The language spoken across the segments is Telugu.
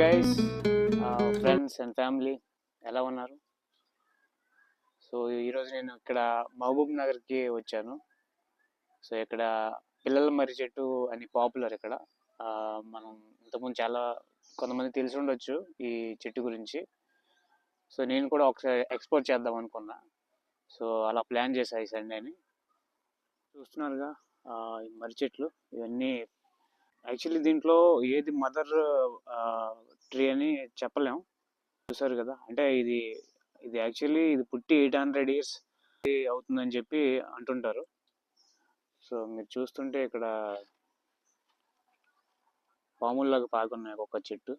గైస్ ఫ్రెండ్స్ అండ్ ఫ్యామిలీ ఎలా ఉన్నారు? సో ఈరోజు నేను ఇక్కడ మహబూబ్ నగర్కి వచ్చాను. సో ఇక్కడ పిల్లల మర్రి చెట్టు అని పాపులర్ ఇక్కడ. Uh, మనం ఇంతకుముందు చాలా కొంతమంది తెలిసి ఉండొచ్చు ఈ చెట్టు గురించి. సో నేను కూడా ఒకసారి ఎక్స్పోర్ట్ చేద్దాం అనుకున్నా. సో అలా ప్లాన్ చేశా ఈ సండేని చూస్తున్నారుగా uh, ఈ మర్రి చెట్లు ఇవన్నీ యాక్చువల్లీ దీంట్లో ఏది మదర్ ట్రీ అని చెప్పలేం. చూసారు కదా? అంటే ఇది ఇది యాక్చువల్లీ ఇది పుట్టి ఎయిట్ హండ్రెడ్ ఇయర్స్ అవుతుందని చెప్పి అంటుంటారు. సో మీరు చూస్తుంటే ఇక్కడ పాముల్లాగా పాకున్నాయి ఒక్కొక్క చెట్టు.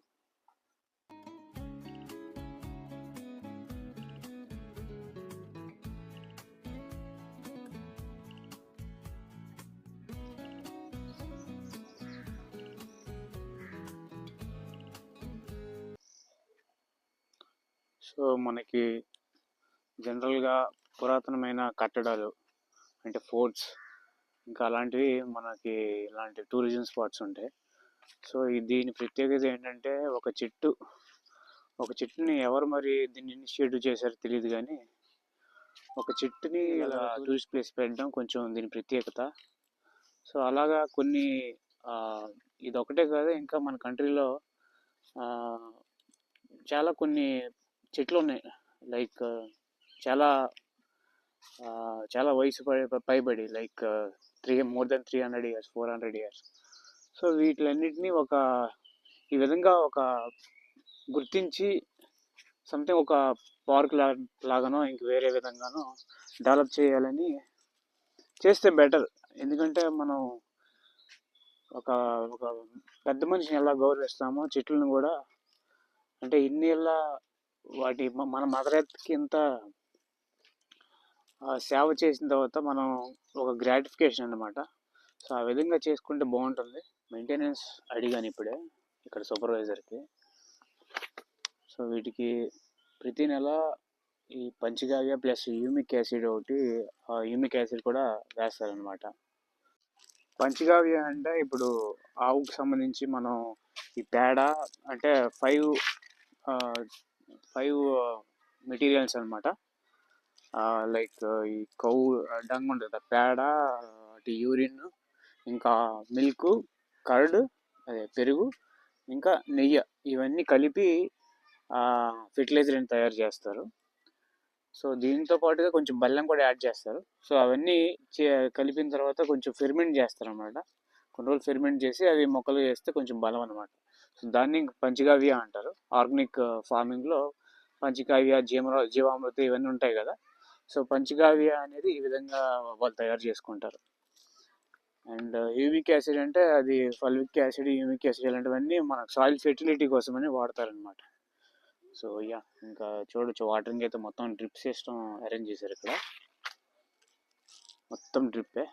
సో మనకి జనరల్గా పురాతనమైన కట్టడాలు అంటే ఫోర్ట్స్ ఇంకా అలాంటివి మనకి ఇలాంటి టూరిజం స్పాట్స్ ఉంటాయి. సో దీని ప్రత్యేకత ఏంటంటే ఒక చెట్టు ఒక చెట్టుని ఎవరు మరి దీన్ని ఇనిషియేట్ చేశారో తెలియదు కానీ ఒక చెట్టుని ఇలా టూరిస్ట్ ప్లేస్ పెట్టడం కొంచెం దీని ప్రత్యేకత. సో అలాగా కొన్ని ఇది ఒకటే కాదు ఇంకా మన కంట్రీలో చాలా కొన్ని చెట్లు ఉన్నాయి లైక్ చాలా చాలా వయసు పైబడి like three more than three hundred years four hundred years. So వీటిలన్నిటినీ ఒక ఈ విధంగా ఒక గుర్తించి సంథింగ్ ఒక పార్క్ లా లాగానో ఇంక వేరే విధంగానో డెవలప్ చేయాలని చేస్తే బెటర్. ఎందుకంటే మనం ఒక ఒక పెద్ద మనిషిని ఎలా గౌరవిస్తామో చెట్లను కూడా అంటే ఇన్ని ఏళ్ళ వాటి మన మదర్ ఎర్త్కి ఇంత సేవ చేసిన తర్వాత మనం ఒక గ్రాటిఫికేషన్ అనమాట సో ఆ విధంగా చేసుకుంటే బాగుంటుంది. మెయింటెనెన్స్ అడిగాను ఇప్పుడే ఇక్కడ సూపర్వైజర్కి. సో వీటికి ప్రతి నెల ఈ పంచగావ్య ప్లస్ యూమిక్ యాసిడ్ ఒకటి ఆ యూమిక్ యాసిడ్ కూడా వేస్తారనమాట పంచగావ్య అంటే ఇప్పుడు ఆవుకు సంబంధించి మనం ఈ పేడ అంటే ఫైవ్ ఫైవ్ మెటీరియల్స్ అనమాట లైక్ ఈ కౌ డంగ్ ఉంటుంది పేడ అటు యూరిన్ ఇంకా మిల్క్ కర్డ్ అదే పెరుగు ఇంకా నెయ్యి ఇవన్నీ కలిపి ఫెర్టిలైజర్ని తయారు చేస్తారు. సో దీంతో పాటుగా కొంచెం బెల్లం కూడా యాడ్ చేస్తారు. సో అవన్నీ చే- కలిపిన తర్వాత కొంచెం ఫెర్మెంట్ చేస్తారు అనమాట కొన్ని రోజులు ఫెర్మెంట్ చేసి అవి మొక్కలు చేస్తే కొంచెం బలం అనమాట దాన్ని పంచగవ్య అంటారు. ఆర్గానిక్ ఫార్మింగ్లో పంచగవ్య జీవ జీవామృతం ఇవన్నీ ఉంటాయి కదా. సో పంచగవ్య అనేది ఈ విధంగా వాళ్ళు తయారు చేసుకుంటారు. అండ్ హ్యూమిక్ యాసిడ్ అంటే అది ఫల్విక్ యాసిడ్ హ్యూమిక్ యాసిడ్ ఇలాంటివన్నీ మనకు సాయిల్ ఫెర్టిలిటీ కోసమని వాడతారనమాట సో యా ఇంకా చూడొచ్చు వాటరింగ్ అయితే మొత్తం డ్రిప్ సిస్టమ్ అరేంజ్ చేశారు ఇక్కడ. మొత్తం డ్రిప్పే.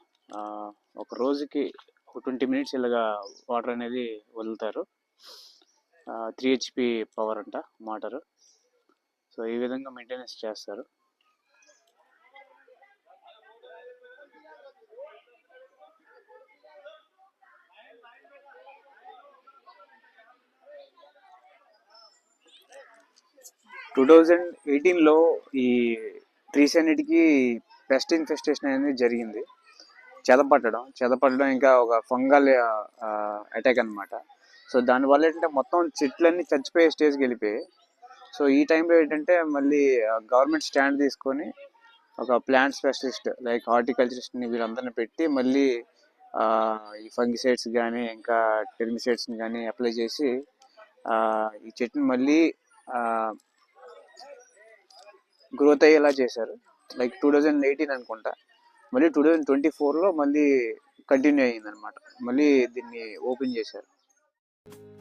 ఒక రోజుకి ఒక ట్వంటీ మినిట్స్ ఇలాగా వాటర్ అనేది వదులుతారు. త్రీ హెచ్పి పవర్ అంట మోటారు సో ఈ విధంగా మెయింటెనెన్స్ చేస్తారు. టూ థౌజండ్ ఎయిటీన్లో ఈ ట్రీస్ అన్నిటికీ పెస్ట్ ఇన్ఫెస్టేషన్ అనేది జరిగింది. చెదపట్టడం చెదపట్టడం ఇంకా ఒక ఫంగల్ అటాక్ అనమాట సో దానివల్ల ఏంటంటే మొత్తం చెట్లన్నీ చచ్చిపోయే స్టేజ్కి వెళ్ళిపోయాయి. సో ఈ టైంలో ఏంటంటే మళ్ళీ గవర్నమెంట్ స్టాండ్ తీసుకొని ఒక ప్లాంట్ స్పెషలిస్ట్ లైక్ హార్టికల్చరిస్ట్ని వీళ్ళందరినీ పెట్టి మళ్ళీ ఈ ఫంగిసైడ్స్ కానీ ఇంకా టెర్మిసైడ్స్ని కానీ అప్లై చేసి ఈ చెట్టుని మళ్ళీ గ్రోత్ అయ్యేలా చేశారు. లైక్ టూ థౌజండ్ ఎయిటీన్ అనుకుంటా. మళ్ళీ టూ థౌజండ్ ట్వంటీ ఫోర్లో మళ్ళీ కంటిన్యూ అయ్యిందనమాట. మళ్ళీ దీన్ని ఓపెన్ చేశారు. you